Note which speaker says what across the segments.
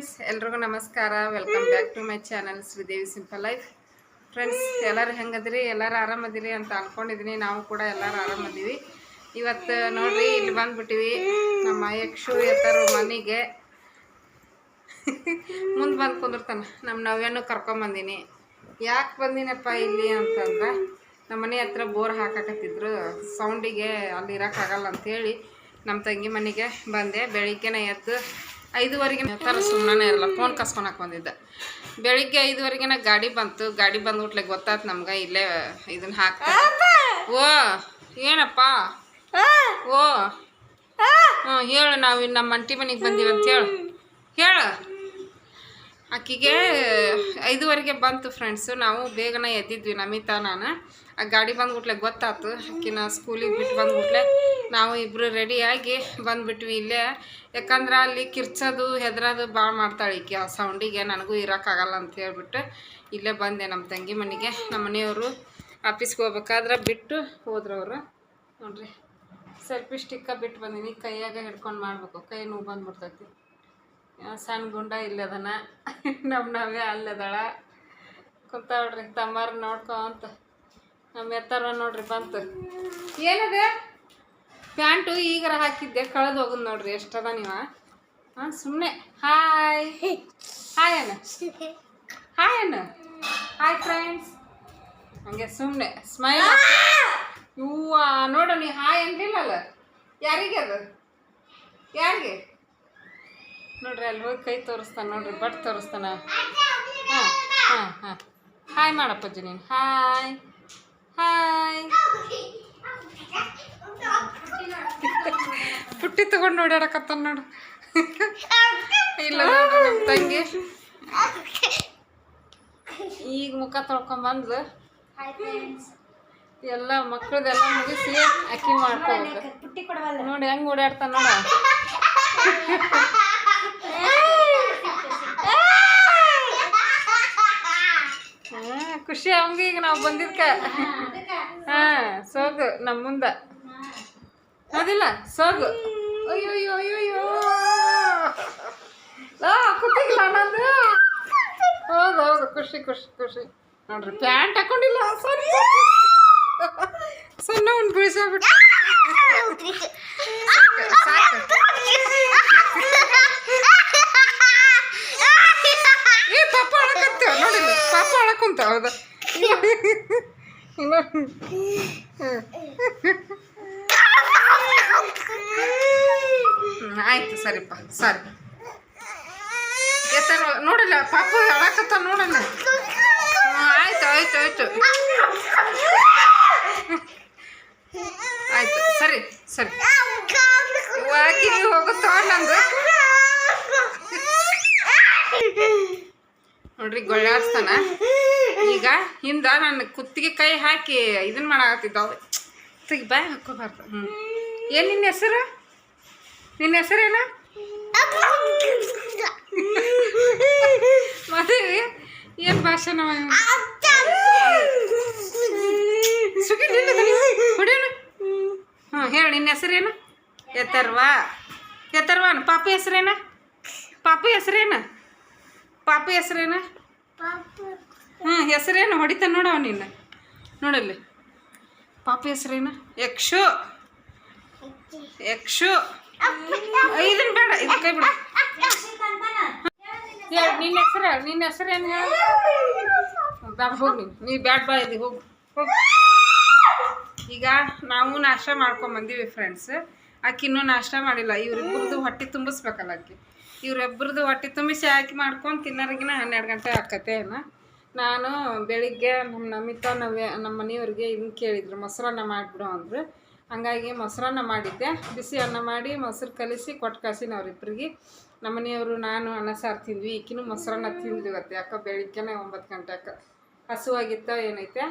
Speaker 1: Friends ಎಲ್ರಿಗೂ ನಮಸ್ಕಾರ. Welcome back to my channel Sridevi simple life friends ಎಲ್ಲರೂ ಹೆಂಗದ್ರಿ? ಎಲ್ಲರೂ ಆರಾಮದಿರಿ ಅಂತ ಅನ್ಕೊಂಡಿದ್ದೀನಿ ನಾವು ಕೂಡ ಎಲ್ಲರೂ ಆರಾಮದೀವಿ. ಇವತ್ತು ನೋಡ್ರಿ, ಇಲ್ಲಿ ಬಂದ್ಬಿಟ್ಟಿವಿ ನಮ್ಮ ಯಕ್ಷು ಎತ್ತರು ಮನೆಗೆ. ಮುಂದೆ ಬಂದು ಕುಂದಿರ್ತಾನೆ. ನಮ್ಮ ನವ್ಯನ್ನು ಕರ್ಕೊಂಬಂದಿನಿ ಯಾಕೆ ಬಂದಿನಪ್ಪ ಇಲ್ಲಿ ಅಂತಂದ್ರೆ, ನಮ್ಮ ಮನೆ ಹತ್ರ ಬೋರ್ ಹಾಕಕತ್ತಿದ್ರು. ಸೌಂಡಿಗೆ ಅಲ್ಲಿ ಇರೋಕ್ಕಾಗಲ್ಲ ಅಂಥೇಳಿ ನಮ್ಮ ತಂಗಿ ಮನೆಗೆ ಬಂದೆ. ಬೆಳಿಗ್ಗೆನೇ ಎದ್ದು ಐದುವರೆಗೆ ತರ ಸುಮ್ಮನೆ ಇರಲ್ಲ. ಫೋನ್ ಕಸ್ಕೊಳಕ್ಕೆ ಬಂದಿದ್ದೆ. ಬೆಳಿಗ್ಗೆ ಐದುವರೆಗೆನ ಗಾಡಿ ಬಂತು. ಗಾಡಿ ಬಂದ್ಬಿಟ್ಲೆ ಗೊತ್ತಾಯ್ತು ನಮ್ಗೆ, ಇಲ್ಲೇ ಇದನ್ನ ಹಾಕ್ತಾರೆ. ಓ, ಏನಪ್ಪ? ಓ. ಹ್ಞೂ ಹೇಳು, ನಾವು ನಮ್ಮ ಅಂಟಿ ಮನೆಗೆ ಬಂದೀವಿ ಅಂತ ಹೇಳು. ಹೇಳು. ಆಕಿಗೆ ಐದುವರೆಗೆ ಬಂತು ಫ್ರೆಂಡ್ಸು ನಾವು ಬೇಗನೆ ಎದ್ದಿದ್ವಿ ನಮಿತಾ, ನಾನು. ಆ ಗಾಡಿ ಬಂದ್ಬಿಟ್ಲೆ ಗೊತ್ತಾಯ್ತು ಆಕಿನ ಸ್ಕೂಲಿಗೆ ಬಿಟ್ಟು ಬಂದ್ಬಿಟ್ಲೆ ನಾವು ಇಬ್ಬರು ರೆಡಿಯಾಗಿ ಬಂದ್ಬಿಟ್ವಿ ಇಲ್ಲೇ. ಯಾಕಂದ್ರೆ ಅಲ್ಲಿ ಕಿರ್ಚೋದು, ಹೆದರೋದು ಭಾಳ ಮಾಡ್ತಾಳೆ ಈಕೆ. ಆ ಸೌಂಡಿಗೆ ನನಗೂ ಇರೋಕ್ಕಾಗಲ್ಲ ಅಂತ ಹೇಳ್ಬಿಟ್ಟು ಇಲ್ಲೇ ಬಂದೆ ನಮ್ಮ ತಂಗಿ ಮನೆಗೆ. ನಮ್ಮ ಮನೆಯವರು ಆಫೀಸ್ಗೆ ಹೋಗ್ಬೇಕಾದ್ರೆ ಬಿಟ್ಟು ಹೋದ್ರು ಅವರು. ನೋಡ್ರಿ ಸೆಲ್ಫಿ ಸ್ಟಿಕ್ಕ ಬಿಟ್ಟು ಬಂದೀನಿ. ಕೈಯಾಗ ಹಿಡ್ಕೊಂಡು ಮಾಡಬೇಕು. ಕೈ ನೋವು ಬಂದ್ಬಿಡ್ತೈತಿ. ಸಣ್ಣ ಗುಂಡ ಇಲ್ಲದನ ನಮ್ಮ ನಾವೇ ಅಲ್ಲದಳ ಕುಂತಾವ್ರಿ ತಮ್ಮಾರ ನೋಡ್ಕೊಂತ ನಮ್ಮ ಎತ್ತಾರ ನೋಡ್ರಿ ಬಂತು. ಏನದೆ? ಪ್ಯಾಂಟು ಈಗರ ಹಾಕಿದ್ದೆ, ಕಳೆದು ಹೋಗುದು ನೋಡ್ರಿ ಎಷ್ಟದ ನೀವ? ಹಾಂ ಸುಮ್ಮನೆ ಹಾಯ್. ಹಾಯ್ ಅಣ್ಣ. ಹಾಯ್ ಅಣ್ಣ. ಹಾಯ್ ಫ್ರೆಂಡ್ಸ್ ಹಂಗೆ ಸುಮ್ಮನೆ ಸ್ಮೈಲ್ ಹೂವ ನೋಡು ನೀ ಹಾಯ್ ಅನ್ಲಿಲ್ಲಲ್ಲ ಯಾರಿಗೆ ಅದು? ಯಾರಿಗೆ? ನೋಡ್ರಿ ಅಲ್ಲಿ ಹೋಗಿ ಕೈ ತೋರಿಸ್ತಾನೆ ನೋಡ್ರಿ ಬಟ್ ತೋರಿಸ್ತಾನ? ಹಾಂ ಹಾಂ ಹಾಂ. ಹಾಯ್ ಮಾಡಪ್ಪಜ್ಜಿ ನೀನು. ಹಾಯ್ ಹಾಯ್ ಪುಟ್ಟಿ ತಗೊಂಡು ನೋಡ್ಯಾಡಕತ್ತಾನ ನೋಡು. ಇಲ್ಲ ನೋಡ್ರಿ ನಮ್ಮ ತಂಗಿ. ಈಗ ಮುಖ ತೊಳ್ಕೊಂಬಂದು ಎಲ್ಲ ಮಕ್ಕಳದೆಲ್ಲ ಮುಗಿಸಿ ಅಕ್ಕಿ ಮಾಡ್ಕೋಬೇಕು ನೋಡಿ ಹೆಂಗೆ ಓಡಾಡ್ತಾನ ನೋಡ. ಖುಷಿ ಅವಂಗ ಈಗ ನಾವು ಬಂದಿದ್ಕ. ಹಾ ಸೋಗು ನಮ್ಮ ಮುಂದ. ಹೌದಿಲ್ಲ ಸೋಗು. ಅಯ್ಯೋ ಅಯ್ಯೋ ಅಯ್ಯೋ ಅಯ್ಯೋ ಆ ಕುತ್ತಿಗಿಲ್ಲ ನಂದು? ಹೌದು ಹೌದು ಖುಷಿ ಖುಷಿ ಖುಷಿ. ನೋಡ್ರಿ ಪ್ಯಾಂಟ್ ಹಾಕೊಂಡಿಲ್ಲ. ಸರಿ ಸಣ್ಣ ಒಂದು ಬೀಳ್ಸೋಗ್ಬಿಟ್ಟು ಸಾಕು ಏ ಪಾಪ ಅಳಕತ್ತ ನೋಡಿ ಪಾಪ ಅಳಕುಂತ ಹೌದಾ ಆಯ್ತು ಸರಿಪ್ಪ ಸರಿ. ಎತ್ತರ ನೋಡಿಲ್ಲ ಪಾಪ ಅಳಕತ್ತ ನೋಡಲ್ಲ. ಆಯ್ತು ಆಯ್ತು ಆಯ್ತು. ಆಯ್ತು ಸರಿ ಸರಿ. ಹೋಗುತ್ತೋ ನಂದು. ನೋಡ್ರಿ, ಗೊಳ್ಳಾಡ್ಸ್ತಾನ. ಈಗ ಹಿಂದ ನನ್ನ ಕುತ್ತಿಗೆ ಕೈ ಹಾಕಿ ಇದನ್ನ ಮಾಡಾಕತ್ತಿದ್ದಾವೆ. ತೆಗಿ ಬಾಯ್ ಹಾಕೋಬಾರ್ದು. ಹ್ಞೂ ಏನು ನಿನ್ನ ಹೆಸರು? ನಿನ್ನ ಹೆಸರೇನ? ಮದುವೆ. ಏನು ಭಾಷೆ ನಾವು? ಹೊಡಿಯೋಣ. ಹ್ಞೂ ಹೇಳಿ, ನಿನ್ನ ಹೆಸರೇನು? ಎತ್ತರ್ವಾ ಎತ್ತರ್ವಾನ ಪಾಪು ಹೆಸರೇನ? ಪಾಪು ಹೆಸರೇನ? ಪಾಪ ಹೆಸರೇನ? ಹಾಂ ಹೆಸರೇನು? ಹೊಡಿತ ನೋಡವ ನಿನ್ನ. ನೋಡಲ್ಲಿ. ಪಾಪ ಹೆಸರೇನ? ಯಕ್ಷು. ಯಕ್ಷು. ಇದನ್ನ ಬೇಡ ಇದು ಕೈ ಬಿಡ. ನಿನ್ನ ಹೆಸರು ನಿನ್ನ ಹೆಸರೇನು ಹೇಳು? ಬ್ಯಾಡ ಹೋಗಿ ನೀ ಬ್ಯಾಡ್ ಬಾ ಇಲ್ಲಿ ಹೋಗಿ. ಹೋಗಿ. ಈಗ ನಾವು ನಾಷ್ಟ ಮಾಡ್ಕೊಂಬಂದೀವಿ ಫ್ರೆಂಡ್ಸ್ ಆಕಿ ಇನ್ನೂ ನಾಷ್ಟ ಮಾಡಿಲ್ಲ. ಇವ್ರಿಬ್ಬರದು ಹೊಟ್ಟೆ ತುಂಬಿಸ್ಬೇಕಲ್ಲ ಆಕಿ. ಇವ್ರಿಬ್ಬರದು ಹೊಟ್ಟೆ ತುಂಬಿಸಿ ಹಾಕಿ ಮಾಡ್ಕೊಂಡು ತಿನ್ನೋರಿಗಿನ ಹನ್ನೆರಡು ಗಂಟೆ ಆಕತೆ ಏನ ನಾನು ಬೆಳಿಗ್ಗೆ ನಮ್ಮ ನಮಿತಾ, ನವ್ಯ ನಮ್ಮ ಮನೆಯವ್ರಿಗೆ ಹಿಂಗೆ ಕೇಳಿದ್ರು, ಮೊಸರನ್ನ ಮಾಡಿಬಿಡು ಅಂದರು. ಹಂಗಾಗಿ ಮೊಸರನ್ನ ಮಾಡಿದ್ದೆ. ಬಿಸಿ ಅನ್ನ ಮಾಡಿ ಮೊಸರು ಕಲಿಸಿ ಕೊಟ್ಟು ಕಳ್ಸಿನ ಅವರಿಬ್ಬರಿಗೆ ನಮ್ಮ ಮನೆಯವರು, ನಾನು ಅನ್ನ ಸಾರು ತಿಂದ್ವಿ. ಈಕಿನೂ ಮೊಸರನ್ನ ತಿಂದ್ವಿ ಇವತ್ತು. ಯಾಕೋ ಬೆಳಿಗ್ಗೆನೇ ಒಂಬತ್ತು ಗಂಟೆಗೆ ಹಸುವಾಗಿತ್ತ ಏನೈತೆ?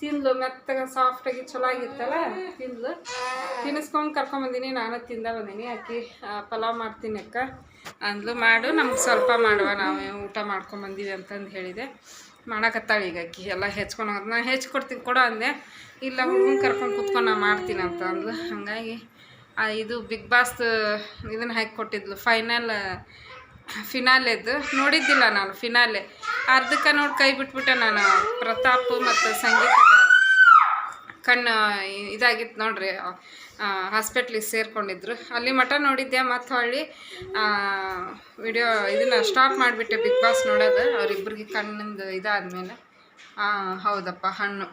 Speaker 1: ತಿಂದ್ಲು. ಮೆತ್ತಗೆ ಸಾಫ್ಟಾಗಿ ಚಲೋ ಆಗಿತ್ತಲ್ಲ? ತಿಂದ್ಲು. ತಿನ್ನಿಸ್ಕೊಂಡು ಕರ್ಕೊಂಬಂದಿನಿ ನಾನು ತಿಂದ ಬಂದೀನಿ. ಅಕ್ಕಿ ಪಲಾವ್ ಮಾಡ್ತೀನಿ ಅಕ್ಕ. ಅಂದ್ಲು, ಮಾಡು, ನಮ್ಗೆ ಸ್ವಲ್ಪ ಮಾಡುವ, ನಾವು ಊಟ ಮಾಡ್ಕೊಂಬಂದೀವಿ ಅಂತಂದು ಹೇಳಿದೆ. ಮಾಡಕತ್ತಾಳೆ ಈಗ ಅಕ್ಕಿ, ಎಲ್ಲ ಹೆಚ್ಕೊಂಡು ನಾನು ಹೆಚ್ಕೊಡ್ತೀನಿ ಕೊಡೋ ಅಂದೆ. ಇಲ್ಲ, ಹುಡುಗನ ಕರ್ಕೊಂಡು ಕುತ್ಕೊಂಡು ನಾನು ಮಾಡ್ತೀನಿ ಅಂತ ಅಂದ್ಲು. ಹಾಗಾಗಿ ಇದು ಬಿಗ್ ಬಾಸ್ ಇದನ್ನು ಹಾಕಿ ಕೊಟ್ಟಿದ್ಲು, ಫೈನಲ್ ಫಿನಾಲೆದು ನೋಡಿದ್ದಿಲ್ಲ ನಾನು, ಫಿನಾಲೆ. ಅರ್ಧಕ್ಕೆ ನೋಡಿ ಕೈ ಬಿಟ್ಬಿಟ್ಟೆ ನಾನು, ಪ್ರತಾಪ್ ಮತ್ತು ಸಂಗೀತ. ಕಣ್ಣು ಇದಾಗಿತ್ತು ನೋಡ್ರಿ. ಹಾಸ್ಪಿಟ್ಲಿಗೆ ಸೇರ್ಕೊಂಡಿದ್ರು. ಅಲ್ಲಿ ಮಠ ನೋಡಿದ್ದೆ ಮತ್ತು ಹೊಳ್ಳಿ ವಿಡಿಯೋ ಇದನ್ನು ಸ್ಟಾಪ್ ಮಾಡಿಬಿಟ್ಟೆ ಬಿಗ್ ಬಾಸ್ ನೋಡೋದು. ಅವರಿಬ್ಬರಿಗೆ ಕಣ್ಣಿಂದು ಇದಾದ್ಮೇಲೆ. ಹೌದಪ್ಪ, ಹಣ್ಣು.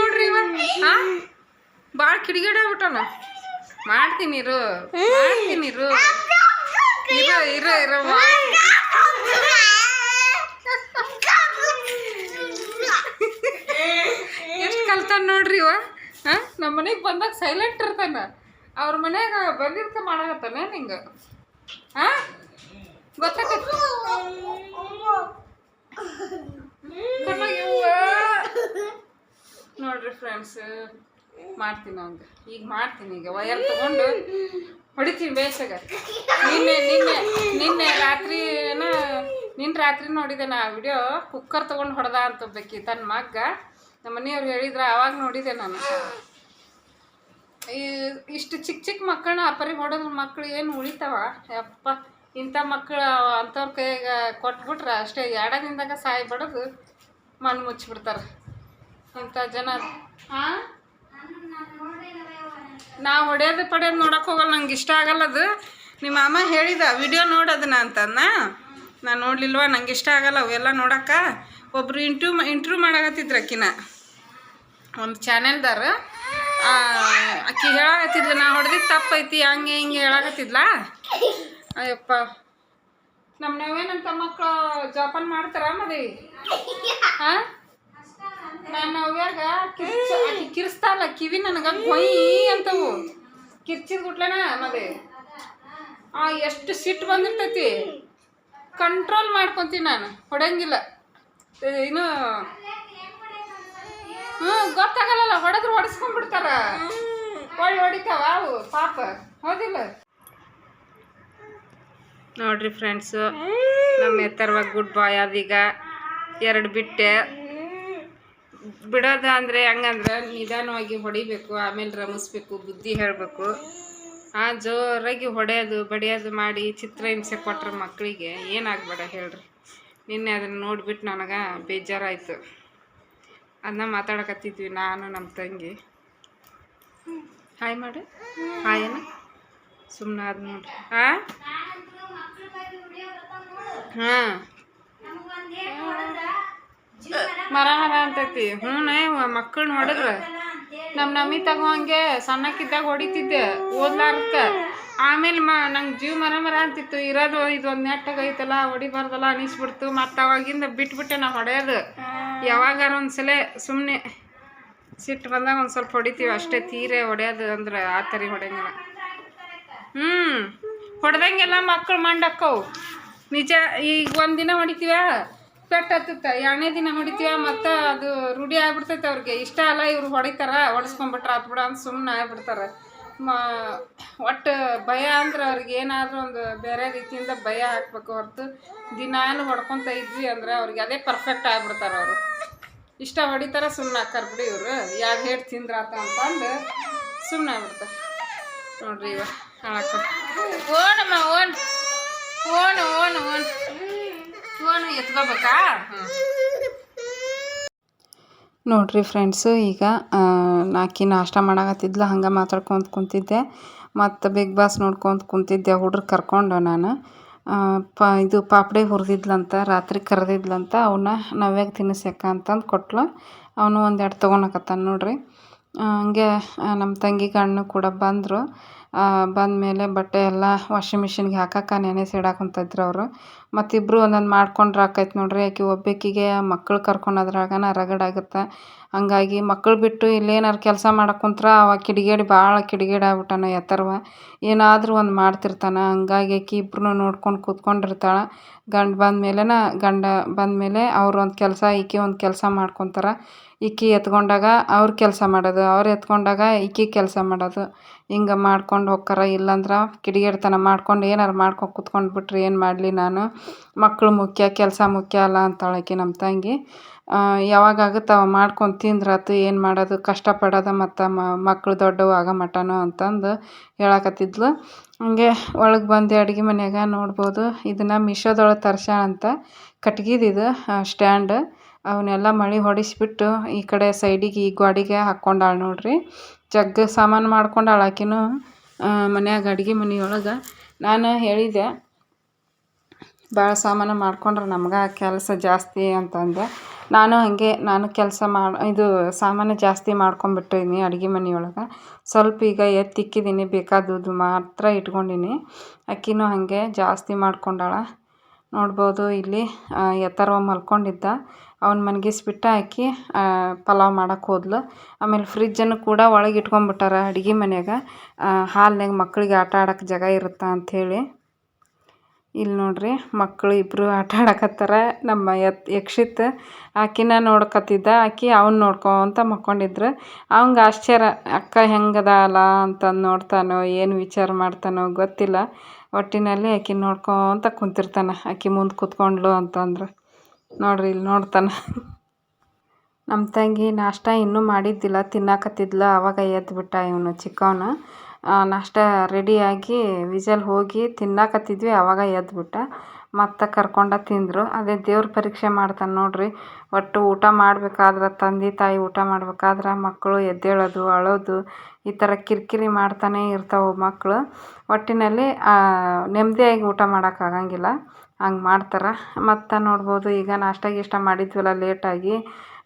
Speaker 1: ನೋಡ್ರಿ ಹಾಂ ಭಾಳ ಕಿಡಿಗೇಡ ಆಗ್ಬಿಟ್ಟನ. ಮಾಡ್ತೀನಿ ಇರು. ಮಾಡ್ತೀನಿ ಇರು. ಇರೋ ಇರೋ, ಇರು ಕಲ್ತಾನ ನೋಡ್ರಿ ಇವ. ಹಾಂ ನಮ್ಮ ಮನೆಗೆ ಬಂದಾಗ ಸೈಲೆಂಟ್ ಇರ್ತಾನ. ಅವ್ರ ಮನ್ಯಾಗ ಬಂದಿರ್ತ ಮಾಡಾಕತ್ತಾನೆ ನಿಂಗೆ ಹಾಂ ಗೊತ್ತಾಗತ್ತ ನೋಡ್ರಿ ಫ್ರೆಂಡ್ಸ್ ಮಾಡ್ತೀನಿ ಅವಂಗೆ ಈಗ ಮಾಡ್ತೀನಿ ಈಗ. ವಯರ್ ತಗೊಂಡು ಹೊಡಿತೀನಿ ಬೇಸಾಗ ನಿನ್ನೆ ನಿನ್ನೆ ನಿನ್ನೆ ರಾತ್ರಿ ನಿನ್ನ ರಾತ್ರಿ ನೋಡಿದೆ ನಾ ವಿಡಿಯೋ ಕುಕ್ಕರ್ ತಗೊಂಡು ಹೊಡೆದ ಅಂತ ಒಬ್ಬಾಕಿ, ತನ್ನ ಮಗ್ಗ. ನಮ್ಮ ಮನೆಯವ್ರು ಹೇಳಿದ್ರ ಅವಾಗ ನೋಡಿದೆ ನಾನು. ಈ ಇಷ್ಟು ಚಿಕ್ಕ ಚಿಕ್ಕ ಮಕ್ಕಳನ್ನ ಅಪರಿ ಹೊಡೆದ್ರ ಮಕ್ಕಳು ಏನು ಉಳಿತಾವ? ಯಪ್ಪ, ಇಂಥ ಮಕ್ಕಳು ಅಂಥವ್ರ ಕೈಗೆ ಕೊಟ್ಬಿಟ್ರೆ ಅಷ್ಟೇ. ಎರಡ ದಿನದಾಗ ಸಾಯಿ ಬಡದು ಮಣ್ಣು ಮುಚ್ಚಿಬಿಡ್ತಾರೆ. ಇಂಥ ಜನ. ಹಾಂ ನಾ ಹೊಡೆಯೋದು ಪಡೆಯೋದು ನೋಡೋಕೆ ಹೋಗಲ್ಲ, ನಂಗೆ ಇಷ್ಟ ಆಗಲ್ಲ ಅದು. ನಿಮ್ಮ ಅಮ್ಮ ಹೇಳಿದ, ವಿಡಿಯೋ ನೋಡೋದನ್ನ ಅಂತಂದ ನಾನು ನೋಡ್ಲಿಲ್ವಾ? ನಂಗೆ ಇಷ್ಟ ಆಗಲ್ಲ ಅವೆಲ್ಲ ನೋಡಕ್ಕ. ಒಬ್ರು ಇಂಟ್ರ್ಯೂ ಇಂಟ್ರ್ಯೂ ಮಾಡಾಕತ್ತಿದ್ರು ಅಕ್ಕಿನ. ಒಂದು ಚಾನೆಲ್ದಾರ. ಅಕ್ಕಿ ಹೇಳಾಕತ್ತಿದ್ಲ, ನಾ ಹೊಡೆದಿದ್ದು ತಪ್ಪೈತಿ, ಹಂಗೆ, ಹಿಂಗೆ ಹೇಳಾಕತ್ತಿದ್ಲ? ಅಯ್ಯಪ್ಪ. ನಮ್ಮ ನನ್ನ ಮಕ್ಕಳು ಜೋಪಾನ ಮಾಡ್ತಾರ ಮದಿ? ಹಾಂ ನಾನು ಆಕಿ ಕಿರಿಸ್ತಾಳ ಕಿವಿ ನನಗೆ ಕೊಯ್ ಅಂತವು. ಕಿರ್ಚಿದ ಗುಟ್ಲೆನ ಮದಿ. ಆ, ಎಷ್ಟು ಸಿಟ್ಟು ಬಂದಿರ್ತೈತಿ. ಕಂಟ್ರೋಲ್ ಮಾಡ್ಕೊತೀನಿ ನಾನು. ಹೊಡಂಗಿಲ್ಲ ಇನ್ನು ಹ್ಞೂ ಗೊತ್ತಾಗಲ್ಲ ಹೊಡೆದ್ರು ಹೊಡೆಸ್ಕೊಂಡ್ಬಿಡ್ತಾರ. ಒಳ್ಳೆ ಹೊಡಿತಾವ ಅವು, ಪಾಪ. ಹೌದಿಲ್ಲ? ನೋಡ್ರಿ ಫ್ರೆಂಡ್ಸು ನಮ್ಮ ಎತ್ತರವಾಗಿ ಗುಡ್ ಬಾಯ್ ಅದೀಗ ಎರಡು ಬಿಟ್ಟೆ. ಬಿಡೋದು ಅಂದರೆ ಹೆಂಗಂದ್ರೆ ನಿಧಾನವಾಗಿ ಹೊಡಿಬೇಕು, ಆಮೇಲೆ ರಮಿಸ್ಬೇಕು, ಬುದ್ಧಿ ಹೇಳಬೇಕು. ಆ ಜೋರಾಗಿ ಹೊಡೆಯೋದು, ಬಡಿಯೋದು ಮಾಡಿ ಚಿತ್ರ ಹಿಂಸೆ ಕೊಟ್ರೆ ಮಕ್ಕಳಿಗೆ ಏನಾಗಬೇಡ ಹೇಳ್ರಿ. ನಿನ್ನೆ ಅದನ್ನು ನೋಡಿಬಿಟ್ಟು ನನಗೆ ಬೇಜಾರಾಯಿತು. ಅದನ್ನ ಮಾತಾಡಕತ್ತಿದ್ವಿ ನಾನು ನಮ್ಮ ತಂಗಿ. ಹಾಯ್ ಮಾಡು. ಹಾಯನ ಸುಮ್ಮನೆ ಅದು ನೋಡ್ರಿ. ಹಾಂ ಹಾಂ. ಮರ ಮರ ಅಂತೈತಿ. ಹ್ಞೂ ಮಕ್ಕಳು ಹೊಡೆದ್ರ? ನಮ್ಮ ನಮ್ಮಿ ತಗೋಂಗೆ ಸಣ್ಣಕ್ಕಿದ್ದಾಗ ಹೊಡಿತಿದ್ದೆ ಓದ್ಲಾರ್ಕ ಆಮೇಲೆ ಮ, ನಂಗೆ ಜೀವ ಮರ ಮರ ಅಂತಿತ್ತು, ಇರೋದು ಇದೊಂದು ನೆಟ್ಟಾಗ ಐತಲ್ಲ, ಹೊಡಿಬಾರ್ದಲ್ಲ ಅನಿಸ್ಬಿಡ್ತು ಮತ್ತು ಅವಾಗಿಂದ ಬಿಟ್ಬಿಟ್ಟೆ ನಾ ಹೊಡೆಯೋದು. ಯಾವಾಗಾರ ಒಂದ್ಸಲ ಸುಮ್ಮನೆ ಸಿಟ್ಟು ಬಂದಾಗ ಒಂದು ಸ್ವಲ್ಪ ಹೊಡಿತೀವಿ ಅಷ್ಟೇ, ತೀರೆ ಹೊಡೆಯೋದು ಅಂದ್ರೆ ಆ ಥರ ಹೊಡೆಯಂಗಿಲ್ಲ. ಹ್ಞೂ ಹೊಡೆದಂಗೆಲ್ಲ ಮಕ್ಕಳು ಮಂಡಕ್ಕವು. ನಿಜ, ಈಗ ಒಂದು ದಿನ ಹೊಡಿತೀವ? ಪೆಟ್ಟು ಎರಡನೇ ದಿನ ಹೊಡಿತೀವ ಮತ್ತು ಅದು ರೂಢಿ ಆಗ್ಬಿಡ್ತೈತೆ ಅವ್ರಿಗೆ. ಇಷ್ಟ ಅಲ್ಲ ಇವ್ರು ಹೊಡಿತಾರ, ಹೊಡಿಸ್ಕೊಂಬಿಟ್ರೆ ಆತ್ ಬಿಡ ಅಂತ ಸುಮ್ಮನೆ ಆಗ್ಬಿಡ್ತಾರೆ. ಮ, ಒಟ್ಟು ಭಯ ಅಂದ್ರೆ ಅವ್ರಿಗೆ ಏನಾದರೂ ಒಂದು ಬೇರೆ ರೀತಿಯಿಂದ ಭಯ ಹಾಕ್ಬೇಕು ಹೊರತು ದಿನಾಲು ಹೊಡ್ಕೊತ ಇದ್ವಿ ಅಂದ್ರೆ ಅವ್ರಿಗೆ ಅದೇ ಪರ್ಫೆಕ್ಟ್ ಆಗ್ಬಿಡ್ತಾರೆ ಅವರು. ಇಷ್ಟ ಹೊಡಿತಾರೆ ಸುಮ್ಮನೆ ಹಾಕಾರ ಬಿಡಿ ಇವರು. ಯಾರು ಹೇಳಿ ತಿಂದ್ರಾತ ಅಂತಂದು ಸುಮ್ಮನೆ ಆಗ್ಬಿಡ್ತಾರೆ. ನೋಡ್ರಿ ಇವ ಹಾಳಾಕ ಓಣಮ್ಮ, ಓಣ. ಓಣ ಓಣ, ಓಣ್. ಓಣು ಎತ್ಕೋಬೇಕಾ ನೋಡ್ರಿ ಫ್ರೆಂಡ್ಸು ಈಗ ನಾಕಿ ನಾಷ್ಟ ಮಾಡಾಕತ್ತಿದ್ಲ, ಹಂಗೆ ಮಾತಾಡ್ಕೊಂತ ಕುಂತಿದ್ದೆ. ಮತ್ತು ಬಿಗ್ ಬಾಸ್ ನೋಡ್ಕೊಂತ ಕುಂತಿದ್ದೆ, ಹುಡ್ರು ಕರ್ಕೊಂಡು ನಾನು. ಪ, ಇದು ಪಾಪಡಿ ಹುರಿದಿದ್ಲಂತ, ರಾತ್ರಿ ಕರೆದಿದ್ಲಂತ ಅವನ್ನ ನವ್ಯಾಗ ತಿನ್ನಿಸ್ಯಾಕ ಅಂತಂದು ಕೊಟ್ಲು. ಅವನು ಒಂದೆರಡು ತೊಗೊಳಕತ್ತಾನ ನೋಡ್ರಿ. ಹಂಗೆ ನಮ್ಮ ತಂಗಿ ಗಂಡು ಕೂಡ ಬಂದರು. ಬಂದಮೇಲೆ ಬಟ್ಟೆ ಎಲ್ಲ ವಾಷಿಂಗ್ ಮಿಷಿನ್ಗೆ ಹಾಕಕ್ಕೆ ಅಂತಿದ್ರು ಅವರು. ಮತ್ತಿಬ್ಬರು ಒಂದೊಂದು ಮಾಡ್ಕೊಂಡ್ರೆ ಆಕೈತೆ ನೋಡ್ರಿ, ಆಕೆ ಒಬ್ಬಾಕಿಗೆ ಮಕ್ಕಳು ಕರ್ಕೊಳೋದ್ರಾಗನ ರಗಡಾಗುತ್ತೆ ಹಂಗಾಗಿ ಮಕ್ಕಳು ಬಿಟ್ಟು ಇಲ್ಲೇನಾರು ಕೆಲಸ ಮಾಡಕ್ಕೆ ಕುಂತ್ರೆ, ಅವ ಕಿಡಿಗೇಡಿ ಭಾಳ ಕಿಡಿಗೇಡಿ ಆಗ್ಬಿಟ್ಟಾನ ಎತ್ತರವ. ಏನಾದರೂ ಒಂದು ಮಾಡ್ತಿರ್ತಾನೆ. ಹಂಗಾಗಿ ಆಕೆ ಇಬ್ರು ನೋಡ್ಕೊಂಡು ಕೂತ್ಕೊಂಡಿರ್ತಾಳೆ. ಗಂಡ ಬಂದಮೇಲೆನ, ಗಂಡ ಬಂದ ಮೇಲೆ ಅವ್ರು ಒಂದು ಕೆಲಸ, ಈಕೆ ಒಂದು ಕೆಲಸ ಮಾಡ್ಕೊತಾರೆ. ಈಕೆ ಎತ್ಕೊಂಡಾಗ ಅವ್ರು ಕೆಲಸ ಮಾಡೋದು, ಅವ್ರು ಎತ್ಕೊಂಡಾಗ ಈಕೆ ಕೆಲಸ ಮಾಡೋದು. ಹಿಂಗೆ ಮಾಡ್ಕೊಂಡು ಹೋಕ್ಕಾರ, ಇಲ್ಲಾಂದ್ರೆ ಕಿಡಿಗೇಡಿತನ ಮಾಡ್ಕೊಂಡು ಏನಾರು ಮಾಡ್ಕೊಂಡು ಕುತ್ಕೊಂಡು ಬಿಟ್ರೆ ಏನು ಮಾಡಲಿ ನಾನು? ಮಕ್ಕಳು ಮುಖ್ಯ, ಕೆಲಸ ಮುಖ್ಯ ಅಲ್ಲ ಅಂತಾಳೆ ಆಕೆ ನಮ್ಮ ತಂಗಿ. ಯಾವಾಗ ಆಗುತ್ತೆ ಅವ ಮಾಡ್ಕೊಂಡು ತಿಂದ್ರಾತು ಏನು ಮಾಡೋದು? ಕಷ್ಟಪಡೋದು ಮತ್ತು ಮಕ್ಕಳು ದೊಡ್ಡವು ಆಗೋ ಮಟನೋ ಅಂತಂದು ಹೇಳಕತ್ತಿದ್ಲು. ಹಂಗೆ ಒಳಗೆ ಬಂದು ಅಡುಗೆ ಮನೆಯಾಗ ನೋಡ್ಬೋದು, ಇದನ್ನು ಮಿಶೋದೊಳಗೆ ತರ್ಸ್ಯಾಳ ಅಂತ ಕಟ್ಗೆದು ಇದು ಸ್ಟ್ಯಾಂಡ್. ಅವನ್ನೆಲ್ಲ ಮಳೆ ಹೊಡಿಸ್ಬಿಟ್ಟು ಈ ಕಡೆ ಸೈಡಿಗೆ ಈ ಗ್ವಾಡಿಗೆ ಹಾಕ್ಕೊಂಡಾಳ ನೋಡ್ರಿ. ಜಗ್ಗ ಸಾಮಾನು ಮಾಡ್ಕೊಂಡಾಳ ಆಕಿನೂ ಮನ್ಯಾಗ ಅಡುಗೆ ಮನೆಯೊಳಗೆ. ನಾನು ಹೇಳಿದೆ ಭಾಳ ಸಾಮಾನು ಮಾಡ್ಕೊಂಡ್ರೆ ನಮ್ಗೆ ಕೆಲಸ ಜಾಸ್ತಿ ಅಂತಂದೆ. ನಾನು ಹಾಗೆ, ನಾನು ಕೆಲಸ ಮಾಡಿ, ಇದು ಸಾಮಾನು ಜಾಸ್ತಿ ಮಾಡ್ಕೊಂಬಿಟ್ಟಿದ್ದೀನಿ ಅಡುಗೆ ಮನೆಯೊಳಗೆ. ಸ್ವಲ್ಪ ಈಗ ಎತ್ತಿಕ್ಕಿದ್ದೀನಿ ಬೇಕಾದದ್ದು ಮಾತ್ರ ಇಟ್ಕೊಂಡಿನಿ. ಅಕ್ಕಿನೂ ಹಾಗೆ ಜಾಸ್ತಿ ಮಾಡ್ಕೊಂಡಾಳ. ನೋಡ್ಬೋದು ಇಲ್ಲಿ ಎತ್ತರವ ಮಲ್ಕೊಂಡಿದ್ದ. ಅವ್ನ ಮನ್ಗಿಸ್ಬಿಟ್ಟು ಆಕಿ ಪಲಾವ್ ಮಾಡಕ್ಕೆ ಹೋದ್ಲು. ಆಮೇಲೆ ಫ್ರಿಜ್ಜನ್ನು ಕೂಡ ಒಳಗೆ ಇಟ್ಕೊಂಬಿಟ್ಟಾರ ಅಡುಗೆ ಮನೆಯಾಗ. ಹಾಲ್ನಾಗ ಮಕ್ಕಳಿಗೆ ಆಟ ಆಡಕ್ಕೆ ಜಾಗ ಇರುತ್ತೆ ಅಂಥೇಳಿ ಇಲ್ಲಿ ನೋಡ್ರಿ ಮಕ್ಕಳು ಇಬ್ಬರು ಆಟ ಆಡಕತ್ತಾರ. ನಮ್ಮ ಎತ್ ಯಕ್ಷಿತ್ ಆಕಿನ ನೋಡ್ಕತ್ತಿದ್ದ. ಆಕಿ ಅವ್ನ ನೋಡ್ಕೊಂತ ಮಕ್ಕೊಂಡಿದ್ರು. ಅವಂಗೆ ಆಶ್ಚರ್ಯ, ಅಕ್ಕ ಹೆಂಗದಾಳ ಅಂತಂದು ನೋಡ್ತಾನೋ, ಏನು ವಿಚಾರ ಮಾಡ್ತಾನೋ ಗೊತ್ತಿಲ್ಲ. ಒಟ್ಟಿನಲ್ಲಿ ಆಕಿ ನೋಡ್ಕೊತ ಕುಂತಿರ್ತಾನೆ. ಆಕಿ ಮುಂದೆ ಕೂತ್ಕೊಂಡ್ಲು ಅಂತಂದ್ರೆ. ನೋಡ್ರಿ, ಇಲ್ಲಿ ನೋಡ್ತಾನೆ. ನಮ್ಮ ತಂಗಿ ನಾಷ್ಟ ಇನ್ನೂ ಮಾಡಿದ್ದಿಲ್ಲ, ತಿನ್ನಕತ್ತಿದ್ಲ ಆವಾಗ ಎದ್ದುಬಿಟ್ಟ ಇವನು ಚಿಕ್ಕವನು. ನಾಷ್ಟ ರೆಡಿಯಾಗಿ ವಿಜಲ್ ಹೋಗಿ ತಿನ್ನಕತ್ತಿದ್ವಿ ಆವಾಗ ಎದ್ದುಬಿಟ್ಟ ಮತ್ತೆ ಕರ್ಕೊಂಡ ತಿಂದರು. ಅದೇ ದೇವ್ರ ಪರೀಕ್ಷೆ ಮಾಡ್ತಾನೆ ನೋಡ್ರಿ. ಒಟ್ಟು ಊಟ ಮಾಡಬೇಕಾದ್ರೆ, ತಂದೆ ತಾಯಿ ಊಟ ಮಾಡ್ಬೇಕಾದ್ರೆ, ಮಕ್ಕಳು ಎದ್ದೇಳೋದು, ಅಳೋದು, ಈ ಥರ ಕಿರಿಕಿರಿ ಮಾಡ್ತಾನೆ ಇರ್ತಾವೆ ಮಕ್ಕಳು ಒಟ್ಟಿನಲ್ಲಿ ನೆಮ್ಮದಿಯಾಗಿ ಊಟ ಮಾಡೋಕ್ಕಾಗಂಗಿಲ್ಲ ಹಂಗೆ ಮಾಡ್ತಾರೆ. ಮತ್ತು ನೋಡ್ಬೋದು ಈಗ ನಾಷ್ಟ ಗೀಷ್ಟ ಮಾಡಿದ್ವಲ್ಲ ಲೇಟಾಗಿ.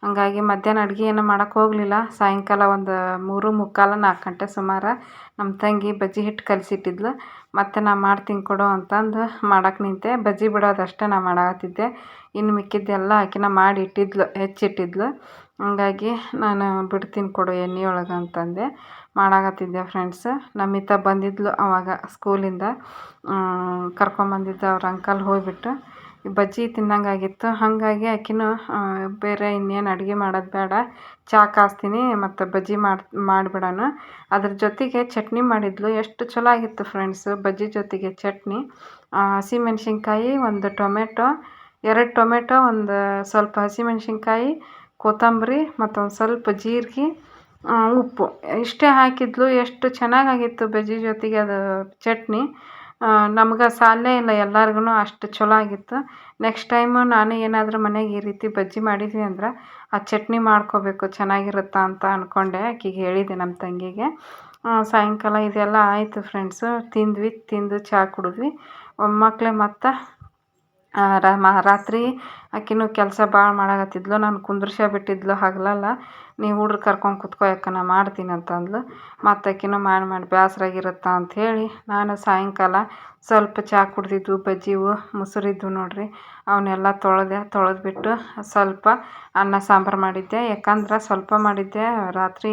Speaker 1: ಹಂಗಾಗಿ ಮಧ್ಯಾಹ್ನ ಅಡುಗೆ ಏನು ಮಾಡೋಕೆ ಹೋಗಲಿಲ್ಲ. ಸಾಯಂಕಾಲ ಒಂದು ಮೂರು ಮುಕ್ಕಾಲು ನಾಲ್ಕು ಗಂಟೆ ಸುಮಾರು ನಮ್ಮ ತಂಗಿ ಬಜ್ಜಿ ಹಿಟ್ಟು ಕಲಸಿಟ್ಟಿದ್ಲು. ಮತ್ತು ನಾ ಮಾಡ್ತೀನಿ ಕೊಡು ಅಂತಂದು ಮಾಡಕ್ಕೆ ನಿಂತೆ. ಬಜ್ಜಿ ಬಿಡೋದಷ್ಟೇ ನಾ ಮಾಡಾತಿದ್ದೆ ಇನ್ನು ಮಿಕ್ಕಿದ್ದೆಲ್ಲ ಆಕಿನ ಮಾಡಿ ಇಟ್ಟಿದ್ಲು, ಹೆಚ್ಚಿಟ್ಟಿದ್ಲು. ಹಂಗಾಗಿ ನಾನು ಬಿಡ್ತೀನಿ ಕೊಡು ಎಣ್ಣೆ ಒಳಗೆ ಅಂತಂದೆ ಮಾಡಾಕತ್ತಿದ್ದೆ ಫ್ರೆಂಡ್ಸ್ ನಮ್ಮಿತ ಬಂದಿದ್ಲು ಅವಾಗ ಸ್ಕೂಲಿಂದ ಕರ್ಕೊಂಬಂದಿದ್ದ ಅವ್ರ ಅಂಕಲ್ ಹೋಗಿಬಿಟ್ಟು ಬಜ್ಜಿ ತಿನ್ನಂಗಾಗಿತ್ತು. ಹಾಗಾಗಿ ಆಕಿನೂ ಬೇರೆ ಇನ್ನೇನು ಅಡುಗೆ ಮಾಡೋದು ಬೇಡ. ಚಹಾ ಕಾಸ್ತೀನಿ ಮತ್ತು ಬಜ್ಜಿ ಮಾಡಿ, ಮಾಡಿಬಿಡೋಣ. ಅದ್ರ ಜೊತೆಗೆ ಚಟ್ನಿ ಮಾಡಿದ್ಲು. ಎಷ್ಟು ಚಲೋ ಆಗಿತ್ತು ಫ್ರೆಂಡ್ಸ್ ಬಜ್ಜಿ ಜೊತೆಗೆ ಚಟ್ನಿ. ಹಸಿಮೆಣ್ಸಿನ್ಕಾಯಿ, ಒಂದು ಟೊಮೆಟೊ, ಎರಡು ಟೊಮೆಟೊ, ಒಂದು ಸ್ವಲ್ಪ ಹಸಿಮೆಣ್ಸಿನ್ಕಾಯಿ, ಕೊತ್ತಂಬರಿ ಮತ್ತೊಂದು ಸ್ವಲ್ಪ ಜೀರಿಗೆ ಉಪ್ಪು. ಇಷ್ಟೇ ಹಾಕಿದ್ಲು, ಎಷ್ಟು ಚೆನ್ನಾಗಾಗಿತ್ತು ಬಜ್ಜಿ ಜೊತೆಗೆ ಅದು ಚಟ್ನಿ. ನಮ್ಗೆ ಸಾಲೇ ಇಲ್ಲ ಎಲ್ಲಾರ್ಗು ಅಷ್ಟು ಚಲೋ ಆಗಿತ್ತು. ನೆಕ್ಸ್ಟ್ ಟೈಮು ನಾನು ಏನಾದರೂ ಮನೆಗೆ ಈ ರೀತಿ ಬಜ್ಜಿ ಮಾಡಿದ್ವಿ ಅಂದ್ರೆ ಆ ಚಟ್ನಿ ಮಾಡ್ಕೋಬೇಕು, ಚೆನ್ನಾಗಿರುತ್ತಾ ಅಂತ ಅಂದ್ಕೊಂಡೆ ಆಕಿಗೆ ಹೇಳಿದೆ ನಮ್ಮ ತಂಗಿಗೆ. ಸಾಯಂಕಾಲ ಇದೆಲ್ಲ ಆಯಿತು ಫ್ರೆಂಡ್ಸು ತಿಂದ್ವಿ, ತಿಂದು ಚಹಾ ಕುಡಿದ್ವಿ. ಒಮ್ಮಕ್ಕಳೇ ಮತ್ತು ರಾತ್ರಿ ಆಕಿನೂ ಕೆಲಸ ಭಾಳ ಮಾಡಕತ್ತಿದ್ಲು. ನಾನು ಕುಂದ್ರಿಸೇ ಬಿಟ್ಟಿದ್ಲು. ಹಗಲೆಲ್ಲ. ನೀ ಹುಡ್ರು ಕರ್ಕೊಂಡು ಕುತ್ಕೋ ಅಕ್ಕ ನಾ ಮಾಡ್ತೀನಿ ಅಂತಂದ್ಲು. ಮತ್ತು ಆಕಿನೂ ಮಾಡಿ ಮಾಡಿ ಬೇಸ್ರಾಗಿರುತ್ತೆ ಅಂಥೇಳಿ ನಾನು ಸಾಯಂಕಾಲ ಸ್ವಲ್ಪ ಚಹಾ ಕುಡ್ದಿದ್ದು, ಬಜ್ಜಿವು ಮೊಸರಿದ್ವು ನೋಡಿರಿ. ಅವನ್ನೆಲ್ಲ ತೊಳೆದೆ, ತೊಳೆದ್ಬಿಟ್ಟು ಸ್ವಲ್ಪ ಅನ್ನ, ಸಾಂಬಾರು ಮಾಡಿದ್ದೆ. ಯಾಕಂದ್ರೆ ಸ್ವಲ್ಪ ಮಾಡಿದ್ದೆ. ರಾತ್ರಿ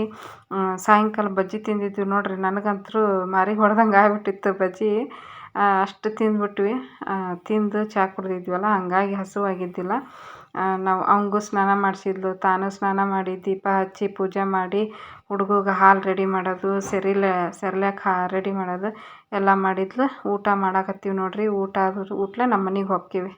Speaker 1: ಸಾಯಂಕಾಲ ಬಜ್ಜಿ ತಿಂದಿದ್ವಿ ನೋಡಿರಿ. ನನಗಂತೂ ಮಾರಿ ಹೊಡೆದಂಗೆ ಆಗಿಬಿಟ್ಟಿತ್ತು ಬಜ್ಜಿ. ಅಷ್ಟು ತಿಂದ್ಬಿಟ್ವಿ. ತಿಂದು ಚಹಾ ಕುಡ್ದಿದ್ವಲ್ಲ, ಹಂಗಾಗಿ ಹಸಿವಾಗಿದ್ದಿಲ್ಲ. ನಾವು ಅವಂಗೂ ಸ್ನಾನ ಮಾಡಿಸಿದ್ಲು. ತಾನು ಸ್ನಾನ ಮಾಡಿ, ದೀಪ ಹಚ್ಚಿ ಪೂಜೆ ಮಾಡಿ, ಹುಡ್ಗುಗೆ ಹಾಲು ರೆಡಿ ಮಾಡೋದು, ಸೆರಿಲ, ಸೆರ್ಲ್ಯಾಕ್ ಹಾ, ರೆಡಿ ಮಾಡೋದು ಎಲ್ಲ ಮಾಡಿದ್ಲು. ಊಟ ಮಾಡಕತ್ತೀವಿ ನೋಡಿರಿ. ಊಟ ಆದ್ರೆ ಊಟ್ಲೆ ನಮ್ಮ ಮನೆಗೆ ಹೋಕ್ಕೀವಿ